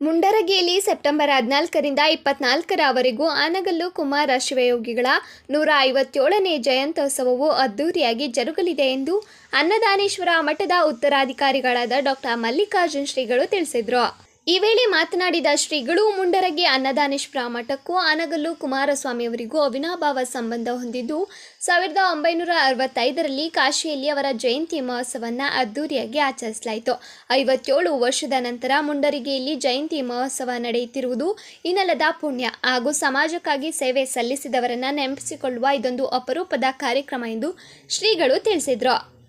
ಮುಂಡರಗಿಯಲ್ಲಿ September ಹದಿನಾಲ್ಕರಿಂದ ಇಪ್ಪತ್ನಾಲ್ಕರವರೆಗೂ ಆನಗಲ್ಲು ಕುಮಾರ ಶಿವಯೋಗಿಗಳ ನೂರ ಐವತ್ತೇಳನೇ ಜಯಂತ್ಯೋತ್ಸವವು ಅದ್ದೂರಿಯಾಗಿ ಜರುಗಲಿದೆ ಎಂದು ಅನ್ನದಾನೇಶ್ವರ ಮಠದ ಉತ್ತರಾಧಿಕಾರಿಗಳಾದ ಡಾಕ್ಟರ್ ಮಲ್ಲಿಕಾರ್ಜುನ್ ಶ್ರೀಗಳು ತಿಳಿಸಿದರು. ಈ ವೇಳೆ ಮಾತನಾಡಿದ ಶ್ರೀಗಳು ಮುಂಡರಗಿ ಅನ್ನದಾನೇಶ್ವರ ಮಠಕ್ಕೂ ಆನಗಲ್ಲು ಕುಮಾರಸ್ವಾಮಿಯವರಿಗೂ ಅವಿನಾಭಾವ ಸಂಬಂಧ ಹೊಂದಿದ್ದು, ಸಾವಿರದ ಒಂಬೈನೂರ ಅರವತ್ತೈದರಲ್ಲಿ ಕಾಶಿಯಲ್ಲಿ ಅವರ ಜಯಂತಿ ಮಹೋತ್ಸವವನ್ನು ಅದ್ದೂರಿಯಾಗಿ ಆಚರಿಸಲಾಯಿತು. ಐವತ್ತೇಳು ವರ್ಷದ ನಂತರ ಮುಂಡರಿಗೆಯಲ್ಲಿ ಜಯಂತಿ ಮಹೋತ್ಸವ ನಡೆಯುತ್ತಿರುವುದು ಇನ್ನಲದ ಪುಣ್ಯ. ಹಾಗೂ ಸಮಾಜಕ್ಕಾಗಿ ಸೇವೆ ಸಲ್ಲಿಸಿದವರನ್ನು ನೆನಪಿಸಿಕೊಳ್ಳುವ ಇದೊಂದು ಅಪರೂಪದ ಕಾರ್ಯಕ್ರಮ ಎಂದು ಶ್ರೀಗಳು ತಿಳಿಸಿದರು.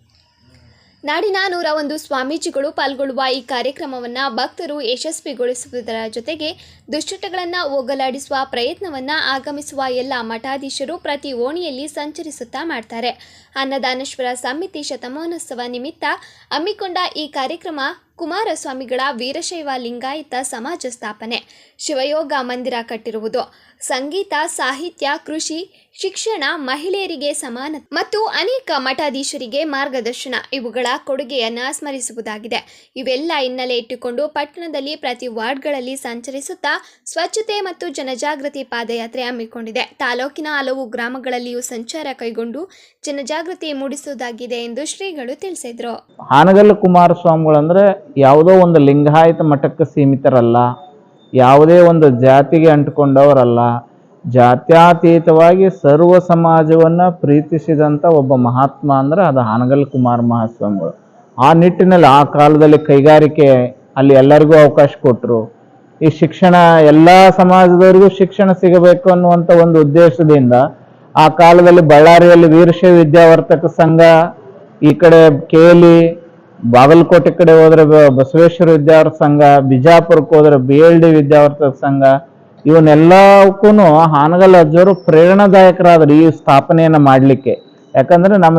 ನಾಡಿನ ನೂರ ಒಂದು ಸ್ವಾಮೀಜಿಗಳು ಪಾಲ್ಗೊಳ್ಳುವ ಈ ಕಾರ್ಯಕ್ರಮವನ್ನು ಭಕ್ತರು ಯಶಸ್ವಿಗೊಳಿಸುವುದರ ಜೊತೆಗೆ ದುಶ್ಚಟಗಳನ್ನು ಹೋಗಲಾಡಿಸುವ ಪ್ರಯತ್ನವನ್ನು ಆಗಮಿಸುವ ಎಲ್ಲ ಮಠಾಧೀಶರು ಪ್ರತಿ ಓಣಿಯಲ್ಲಿ ಸಂಚರಿಸುತ್ತಾ ಮಾಡ್ತಾರೆ. ಅನ್ನದಾನೇಶ್ವರ ಸಮಿತಿ ಶತಮಾನೋತ್ಸವ ನಿಮಿತ್ತ ಹಮ್ಮಿಕೊಂಡ ಈ ಕಾರ್ಯಕ್ರಮ ಕುಮಾರಸ್ವಾಮಿಗಳ ವೀರಶೈವ ಲಿಂಗಾಯತ ಸಮಾಜ ಸ್ಥಾಪನೆ, ಶಿವಯೋಗ ಮಂದಿರ ಕಟ್ಟಿರುವುದು, ಸಂಗೀತ, ಸಾಹಿತ್ಯ, ಕೃಷಿ, ಶಿಕ್ಷಣ, ಮಹಿಳೆಯರಿಗೆ ಸಮಾನ ಮತ್ತು ಅನೇಕ ಮಠಾಧೀಶರಿಗೆ ಮಾರ್ಗದರ್ಶನ ಇವುಗಳ ಕೊಡುಗೆಯನ್ನು ಸ್ಮರಿಸುವುದಾಗಿದೆ. ಇವೆಲ್ಲ ಹಿನ್ನೆಲೆ ಇಟ್ಟುಕೊಂಡು ಪಟ್ಟಣದಲ್ಲಿ ಪ್ರತಿ ವಾರ್ಡ್ಗಳಲ್ಲಿ ಸಂಚರಿಸುತ್ತಾ ಸ್ವಚ್ಛತೆ ಮತ್ತು ಜನಜಾಗೃತಿ ಪಾದಯಾತ್ರೆ ಹಮ್ಮಿಕೊಂಡಿದೆ. ತಾಲೂಕಿನ ಹಲವು ಗ್ರಾಮಗಳಲ್ಲಿಯೂ ಸಂಚಾರ ಕೈಗೊಂಡು ಜನಜಾಗೃತಿ ಮೂಡಿಸುವುದಾಗಿದೆ ಎಂದು ಶ್ರೀಗಳು ತಿಳಿಸಿದರು. ಹಾನಗಲ್ ಕುಮಾರಸ್ವಾಮಿಗಳು ಅಂದರೆ ಯಾವುದೋ ಒಂದು ಲಿಂಗಾಯತ ಮಠಕ್ಕೆ ಸೀಮಿತರಲ್ಲ, ಯಾವುದೇ ಒಂದು ಜಾತಿಗೆ ಅಂಟಿಕೊಂಡವರಲ್ಲ, ಜಾತ್ಯಾತೀತವಾಗಿ ಸರ್ವ ಸಮಾಜವನ್ನು ಪ್ರೀತಿಸಿದಂಥ ಒಬ್ಬ ಮಹಾತ್ಮ ಅಂದರೆ ಅದು ಹಾನಗಲ್ ಕುಮಾರ್ ಮಹಾಸ್ವಾಮಿಗಳು. ಆ ನಿಟ್ಟಿನಲ್ಲಿ ಆ ಕಾಲದಲ್ಲಿ ಕೈಗಾರಿಕೆ ಅಲ್ಲಿ ಎಲ್ಲರಿಗೂ ಅವಕಾಶ ಕೊಟ್ಟರು ಈ ಶಿಕ್ಷಣ, ಎಲ್ಲ ಸಮಾಜದವರಿಗೂ ಶಿಕ್ಷಣ ಸಿಗಬೇಕು ಅನ್ನುವಂಥ ಒಂದು ಉದ್ದೇಶದಿಂದ ಆ ಕಾಲದಲ್ಲಿ ಬಳ್ಳಾರಿಯಲ್ಲಿ ವೀರಶೈವ ವಿದ್ಯಾವರ್ತಕ ಸಂಘ, ಈ ಕಡೆ ಕೇಲಿ ಬಾಗಲಕೋಟೆ ಕಡೆ ಹೋದ್ರೆ ಬಸವೇಶ್ವರ ವಿದ್ಯಾವರ್ತಕ ಸಂಘ, ಬಿಜಾಪುರಕ್ಕೆ ಹೋದ್ರೆ ಬಿ ಎಲ್ ಡಿ ವಿದ್ಯಾವರ್ತಕ ಸಂಘ ಇವನ್ನೆಲ್ಲಕ್ಕೂ ಹಾನಗಲ್ ಅಜ್ಜವರು ಪ್ರೇರಣಾದಾಯಕರಾದ್ರು ಈ ಸ್ಥಾಪನೆಯನ್ನ ಮಾಡಲಿಕ್ಕೆ. ಯಾಕಂದ್ರೆ ನಮ್ಮ